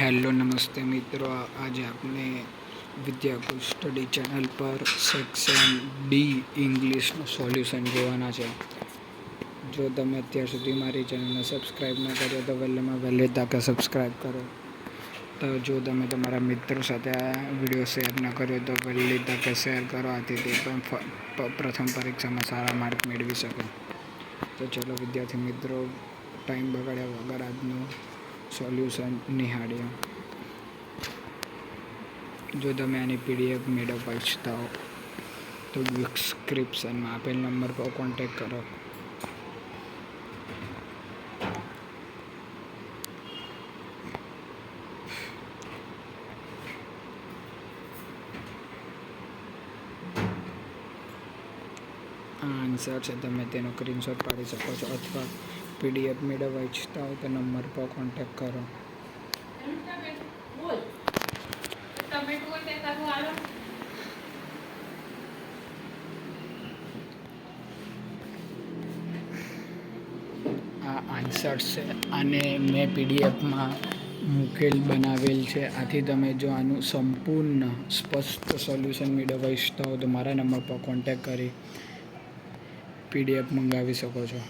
Hello, નમસ્તે મિત્રો. આજે આપણે વિદ્યાકુલ સ્ટડી ચેનલ પર સેક્શન ડી ઇંગ્લિશનું સોલ્યુશન જોવાના છે. જો તમે અત્યાર સુધી મારી ચેનલને સબસ્ક્રાઈબ ન કર્યો, તો વહેલામાં વહેલી તકે સબસ્ક્રાઈબ કરો. તો જો તમે તમારા મિત્રો સાથે આ વીડિયો શેર ન કર્યો, તો વહેલી તકે શેર કરો. આથી તે પણ પ્રથમ પરીક્ષામાં સારા માર્ક મેળવી શકે. તો ચલો વિદ્યાર્થી મિત્રો, ટાઈમ બગાડ્યા વગર આજનું સોલ્યુશન નિહાળ્યા. જો તમે આની પીડીએફ મેળવવા ઈચ્છતા હો, તો ડિસ્ક્રિપ્શનમાં આપેલ નંબર પર કોન્ટેક્ટ કરો. આન્સર છે, તમે તેનો સ્ક્રીનશોટ પાડી શકો છો અથવા પીડીએફ મેળવવા ઈચ્છતા હો તો નંબર પર કોન્ટેક કરો. આ આન્સર છે આને મેં પીડીએફમાં મૂકેલ, બનાવેલ છે. આથી તમે જો આનું સંપૂર્ણ, સ્પષ્ટ સોલ્યુશન મેળવવા ઈચ્છતા હો તો મારા નંબર પર કોન્ટેક કરી પીડીએફ મંગાવી શકો છો.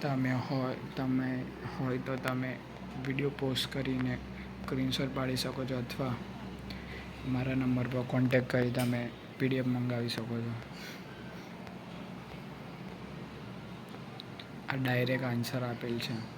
તમે હોય તમે હોય તો તમે વીડિયો પોસ્ટ કરીને સ્ક્રીનશોટ પાડી શકો છો અથવા મારા નંબર પર કોન્ટેક કરી તમે પીડીએફ મંગાવી શકો છો. આ ડાયરેક્ટ આન્સર આપેલ છે.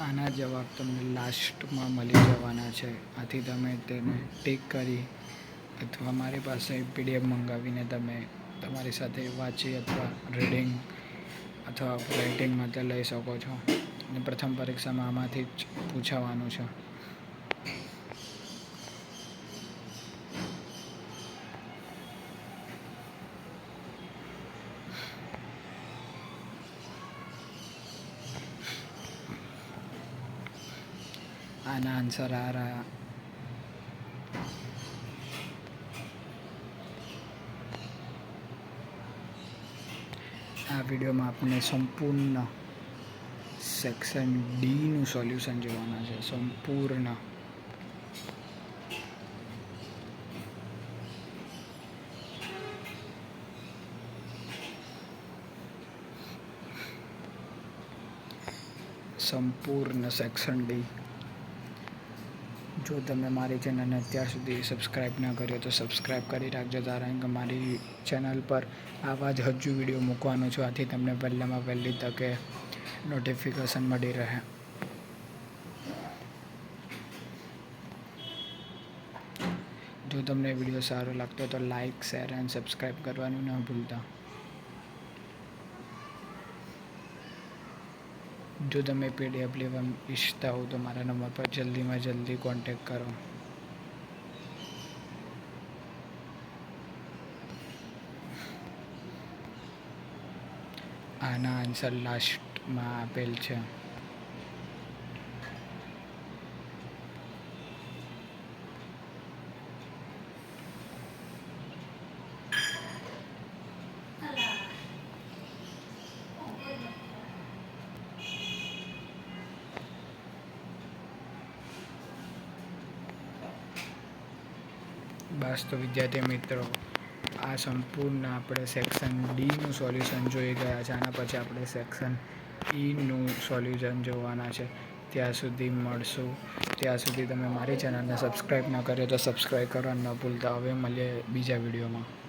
આના જવાબ તમને લાસ્ટમાં મળી જવાના છે. આથી તમે તેને ટીક કરી અથવા મારી પાસે પીડીએફ મંગાવીને તમે તમારી સાથે વાંચી અથવા રીડિંગ અથવા રાઇટિંગ માટે લઈ શકો છો. અને પ્રથમ પરીક્ષામાં આમાંથી જ પૂછાવાનું છે. આના આન્સર આ રહ્યા આ વિડીયોમાં આપણે સંપૂર્ણ સેક્શન ડીનું સોલ્યુશન જોવાના છે. સંપૂર્ણ. સંપૂર્ણ સેક્શન ડી જો તમે મારી ચેનલને અત્યાર સુધી સબસ્ક્રાઈબ ન કર્યો તો સબસ્ક્રાઈબ કરી રાખજો, કારણ કે મારી ચેનલ પર આવા જ હજુ વીડિયો મૂકવાનો છું. આથી તમને પહેલાંમાં પહેલી તકે નોટિફિકેશન મળી રહે. જો તમને વીડિયો સારો લાગતો તો લાઈક શેર એન્ડ સબસ્ક્રાઈબ કરવાનું ન ભૂલતા. જો તમે પીડીએફ લેવા ઈચ્છતા હો તો મારા નંબર પર જલ્દીમાં જલ્દી કોન્ટેક કરો. આના આન્સર લાસ્ટમાં આપેલ છે. બસ તો વિદ્યાર્થી મિત્રો, આ સંપૂર્ણ આપણે સેક્શન ડીનું સોલ્યુશન જોઈ ગયા છે. આના પછી આપણે સેક્શન ઈનું સોલ્યુશન જોવાના છે. ત્યાં સુધી મળશું. ત્યાં સુધી તમે મારી ચેનલને સબસ્ક્રાઈબ ન કર્યો તો સબસ્ક્રાઈબ કરવાનું ન ભૂલતા. હવે મળીએ બીજા વિડીયોમાં